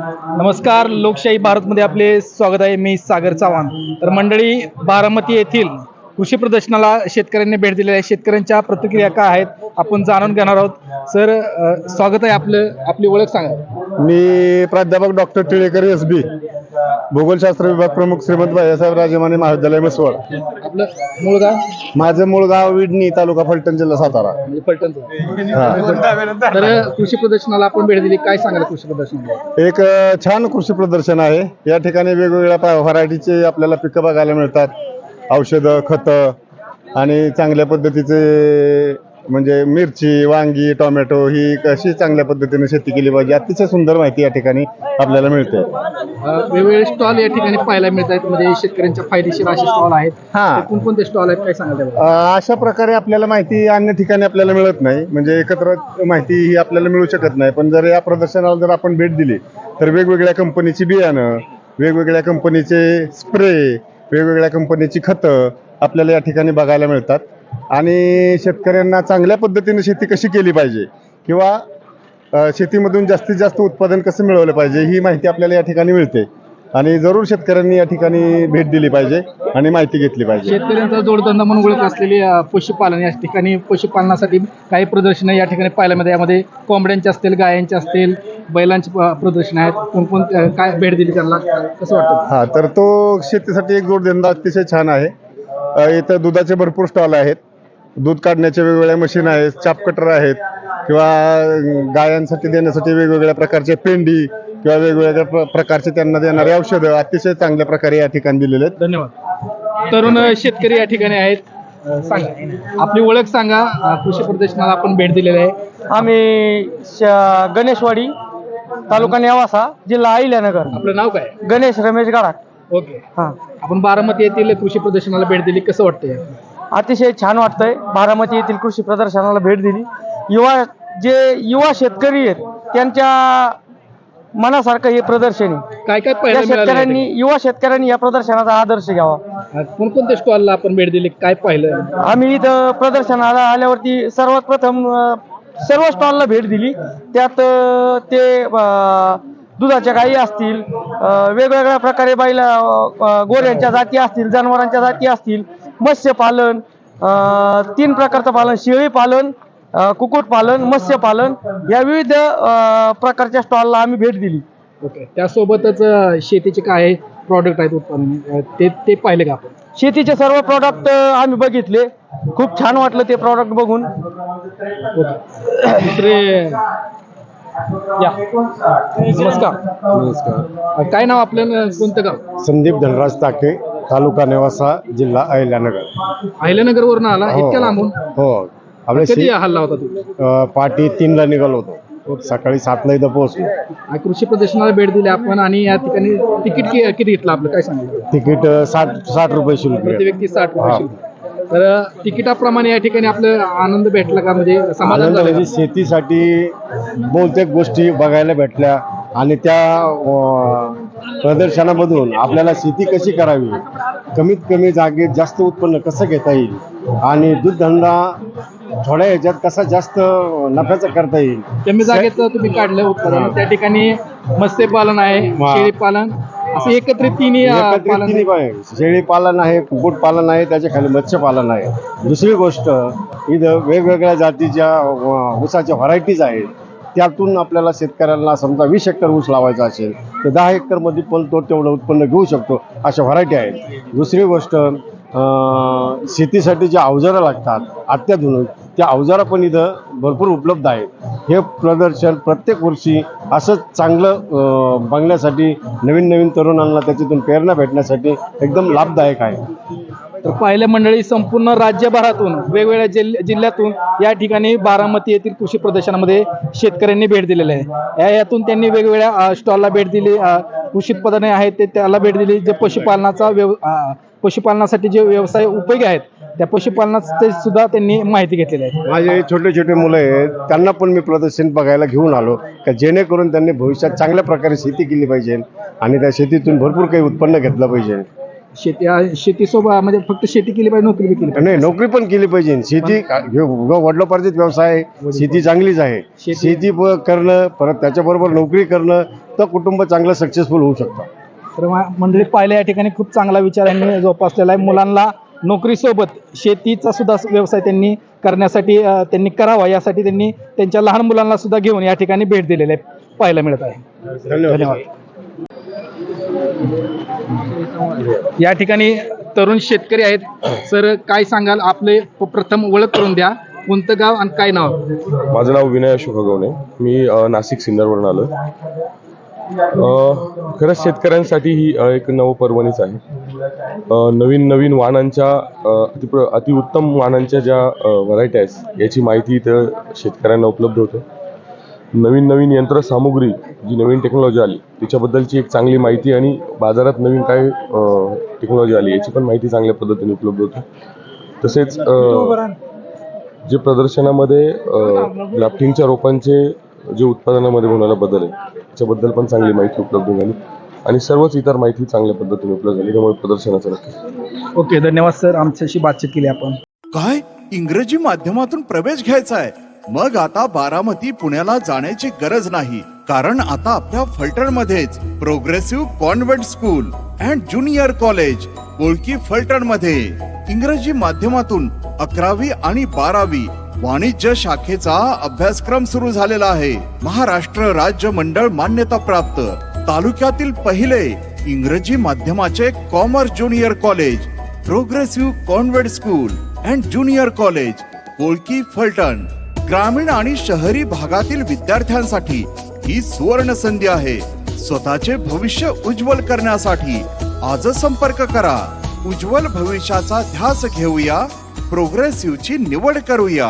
नमस्कार लोकशाही भारतमध्ये आपले स्वागत आहे. मी सागर चव्हाण. तर मंडळी बारामती येथील कृषी प्रदर्शनाला शेतकऱ्यांनी भेट दिलेली आहे. शेतकऱ्यांच्या प्रतिक्रिया काय आहेत आपण जाणून घेणार आहोत. सर स्वागत आहे आपलं आपली ओळख सांगा. मी प्राध्यापक डॉक्टर टिळेकर एस बी. भूगोलशास्त्र विभाग प्रमुख श्रीमंत भाईसाहेब राजेमाने महाविद्यालय म्हसवड आपलं मूळ गाव? माझं मूळ गाव विडणी तालुका फलटण जिल्हा सातारा. म्हणजे फलटणचं. तर कृषी प्रदर्शनाला आपण भेट दिली. काय सांगाल कृषी प्रदर्शनाला एक अ, छान कृषी प्रदर्शन आहे. या ठिकाणी वेगवेगळ्या व्हरायटीचे आपल्याला पिकं बघायला मिळतात. औषधं खतं आणि चांगल्या पद्धतीचे म्हणजे मिरची वांगी टोमॅटो ही कशी चांगल्या पद्धतीने शेती केली पाहिजे? अतिशय सुंदर माहिती या ठिकाणी आपल्याला मिळते. वेगवेगळे स्टॉल या ठिकाणी पाहायला मिळत आहेत म्हणजे शेतकऱ्यांच्या फायदेशीर असे स्टॉल आहेत. हा. ते कोणकोणते स्टॉल आहेत? काय सांगाल? अ, अशा प्रकारे आपल्याला माहिती अन्य ठिकाणी आपल्याला मिळत नाही. म्हणजे एकत्र माहिती ही आपल्याला मिळू शकत नाही. पण जर या प्रदर्शनाला जर आपण भेट दिली तर वेगवेगळ्या कंपनीची बियाणं वेगवेगळ्या कंपनीचे स्प्रे वेगवेगळ्या कंपनीची खतं आपल्याला या ठिकाणी बघायला मिळतात. आणि शेतकऱ्यांना चांगल्या पद्धतीने शेती कशी केली पाहिजे? किंवा शेतीमधून जास्तीत जास्त उत्पादन कसं मिळवलं पाहिजे? ही माहिती आपल्याला या ठिकाणी मिळते. आणि जरूर शेतकऱ्यांनी या ठिकाणी भेट दिली पाहिजे आणि माहिती घेतली पाहिजे. शेतकऱ्यांचा जोडधंदा म्हणून ओळख असलेली पशुपालन या ठिकाणी पशुपालनासाठी काही प्रदर्शनं या ठिकाणी पाहायला यामध्ये कोंबड्यांचे असतील गायांचे असतील बैलांची प्रदर्शन आहेत. कोणकोण काय भेट दिली त्यांना? कसं वाटतं? हा तर तो शेतीसाठी एक जोडधंदा अतिशय छान आहे. इथं दुधाचे भरपूर स्टॉल आहेत. दूध काढण्याचे वेगवेगळ्या मशीन आहेत चाप कटर आहेत किंवा गायांसाठी देण्यासाठी वेगवेगळ्या प्रकारचे पेंडी किंवा वेगवेगळ्या प्र- प्रकारचे त्यांना देणारे औषधं अतिशय चांगल्या प्रकारे या ठिकाणी दिलेले आहेत. धन्यवाद. तरुण शेतकरी या ठिकाणी आहेत. सांगा. आपली ओळख सांगा. कृषी प्रदर्शनाला आपण भेट दिलेली आहे. आम्ही श- गणेशवाडी तालुका नेवासा जिल्हा अहिल्यानगर. आपलं नाव काय? गणेश रमेश गडाख ओके. हां. आपण बारामती येथील कृषी प्रदर्शनाला भेट दिली. कसं वाटतंय? अतिशय छान वाटतंय. बारामती येथील कृषी प्रदर्शनाला भेट दिली. युवा जे युवा शेतकरी आहेत त्यांच्या मनासारखं हे प्रदर्शन. आहे काय काय शेतकऱ्यांनी युवा शेतकऱ्यांनी या प्रदर्शनाचा आदर्श घ्यावा. कोणकोणत्या स्टॉलला आपण भेट दिली? काय पाहिलं? आम्ही इथं प्रदर्शनाला आल्यावरती सर्वात प्रथम अ, सर्व स्टॉलला भेट दिली. त्यात अ, ते अ, दुधाच्या गायी असतील वेगवेगळ्या प्रकारे बैला गोऱ्यांच्या जाती असतील जनावरांच्या जाती असतील मत्स्यपालन तीन प्रकारचं पालन शेळी पालन कुक्कुटपालन मत्स्यपालन या विविध प्रकारच्या स्टॉलला आम्ही भेट दिली. ओके. त्यासोबतच शेतीचे काय प्रॉडक्ट आहेत उत्पादन? ते ते पाहिले का आपण? शेतीचे सर्व प्रॉडक्ट आम्ही बघितले. खूप छान वाटलं ते प्रॉडक्ट बघून. दुसरे या. नमस्कार. नमस्कार. काय नाव आपलं अ, कोणतं गाव? संदीप धनराज ताके तालुका नेवासा जिल्हा अहिल्यानगर. अहिल्यानगरवरून आला. इतक्या लांबून? हो. आपल्या कधी शे- हल्ला होता अ, पाटी तीनला निघालो होतो. सकाळी सातला इथं पोहोचलो. आ, कृषी प्रदर्शनाला भेट दिली आपण आणि या ठिकाणी तिकीट कि- किती घेतलं आपलं? काय सांगितलं? तिकीट अ, साठ साठ रुपये शुल्क प्रति आहे. व्यक्ती साठ रुपये हा. तर तिकिटाप्रमाणे या ठिकाणी आपलं आनंद भेटला का म्हणजे समाधान आनंद झालं म्हणजे? शेतीसाठी बहुतेक गोष्टी बघायला भेटल्या आणि त्या अ, प्रदर्शनामधून आपल्याला शेती कशी करावी कमीत कमी जागेत जास्त उत्पन्न कसं घेता येईल आणि दूधधंदा थोड्या ह्याच्यात कसा जास्त नफ्याचा करता येईल कमी जागेत तुम्ही काढलं उत्पादन त्या ठिकाणी मत्स्यपालन आहे हा. शेळीपालन असं एकत्रित तिन्ही अ, एकत्रित पालन तिन्ही पण आहे. शेळी पालन आहे कुक्कुटपालन आहे त्याच्याखाली मत्स्यपालन आहे. दुसरी गोष्ट इथं वेगवेगळ्या जातीच्या अ, ऊसाच्या व्हरायटीज आहेत. त्यातून आपल्याला शेतकऱ्यांना समजा वीस हेक्टर ऊस लावायचा असेल तर दहा हेक्टरमध्ये पण तो तेवढं उत्पन्न घेऊ शकतो अशा व्हरायटी आहेत. दुसरी गोष्ट अ, शेतीसाठी जे अवजारं लागतात अत्याधुनिक त्या अवजारं पण इथं भरपूर उपलब्ध आहेत हे प्रदर्शन प्रत्येक वर्षी असंच चांगलं बघण्यासाठी नवीन नवीन तरुणांना त्याच्यातून प्रेरणा भेटण्यासाठी एकदम लाभदायक आहे. तर पहिल्या मंडळी संपूर्ण राज्यभरातून वेगवेगळ्या जिल जिल्ह्यातून या ठिकाणी बारामती येथील कृषी प्रदर्शनामध्ये शेतकऱ्यांनी भेट दिलेली आहे. या यातून त्यांनी वेगवेगळ्या स्टॉलला भेट दिली कृषी उत्पादने आहेत ते त्याला भेट दिली जे पशुपालनाचा व्यव पशुपालनासाठी जे व्यवसाय उपयोगी आहेत त्या पशुपालनाचे सुद्धा त्यांनी माहिती घेतलेली आहे. माझे छोटे छोटे मुलं आहेत त्यांना पण मी प्रदर्शन बघायला घेऊन आलो का जेणेकरून त्यांनी भविष्यात चांगल्या प्रकारे शेती केली पाहिजे आणि त्या शेतीतून भरपूर काही उत्पन्न घेतलं पाहिजे. शेती शेतीसोबत म्हणजे फक्त शेती केली पाहिजे नोकरी केली नाही नोकरी पण केली पाहिजे. शेती वडिलोपार्जित व्यवसाय आहे. शेती चांगलीच आहे. शेती- करणं परत त्याच्याबरोबर नोकरी करणं तर कुटुंब चांगलं सक्सेसफुल होऊ शकतं. तर मंडळी पाहिलं या ठिकाणी खूप चांगला विचार यांनी जोपासलेला आहे. मुलांना नोकरीसोबत शेतीचा सुद्धा व्यवसाय त्यांनी करण्यासाठी त्यांनी करावा यासाठी त्यांनी त्यांच्या लहान मुलांना सुद्धा घेऊन या ठिकाणी भेट दिलेली आहे. पाहायला मिळत आहे. धन्यवाद. या ठिकाणी तरुण शेतकरी आहेत. सर काय सांगाल? आपले प्रथम ओळख करून द्या. कोणतं गाव आणि काय नाव? माझं नाव विनय अशोक हगवणे मी नाशिक सिन्नरवरून आलो खरंच शेतकऱ्यांसाठी ही एक नवपर्वणीच आहे. अ, नवीन नवीन वाहनांच्या अति अतिउत्तम वाहनांच्या ज्या व्हरायटी आहेत याची माहिती इथं शेतकऱ्यांना उपलब्ध होते. नवीन नवीन यंत्रसामुग्री जी नवीन टेक्नॉलॉजी आली त्याच्याबद्दलची एक चांगली माहिती आणि बाजारात नवीन काय टेक्नॉलॉजी आली याची पण माहिती चांगल्या पद्धतीने उपलब्ध होते. तसेच जे प्रदर्शनामध्ये ग्राफ्टिंगच्या रोपांचे जे उत्पादनामध्ये होणारा बदल आहे त्याच्याबद्दल पण चांगली माहिती उपलब्ध झाली. आणि सर्वच इतर माहिती चांगल्या पद्धतीने उपलब्ध झाली. त्यामुळे प्रदर्शनाचं नक्की ओके धन्यवाद सर. आमच्याशी बातचीत केली आपण. काय? इंग्रजी माध्यमातून प्रवेश घ्यायचा आहे. मग आता बारामती पुण्याला जाण्याची गरज नाही. कारण आता आपल्या फलटण मध्येच progressive convent school and junior college Bolki फलटणमध्ये इंग्रजी माध्यमातून अकरावी आणि बारावी वाणिज्य शाखेचा अभ्यासक्रम सुरू झालेला आहे. महाराष्ट्र राज्य मंडळ मान्यता प्राप्त. तालुक्यातील पहिले इंग्रजी माध्यमाचे commerce junior college progressive convent school and junior college Kolki Phaltan. ग्रामीण आणि शहरी भागातील विद्यार्थ्यांसाठी ही सुवर्ण संधी आहे. स्वतःचे भविष्य उज्ज्वल करण्यासाठी आजच संपर्क करा. उज्ज्वल भविष्याचा ध्यास घेऊया. प्रोग्रेसिव्हची निवड करूया.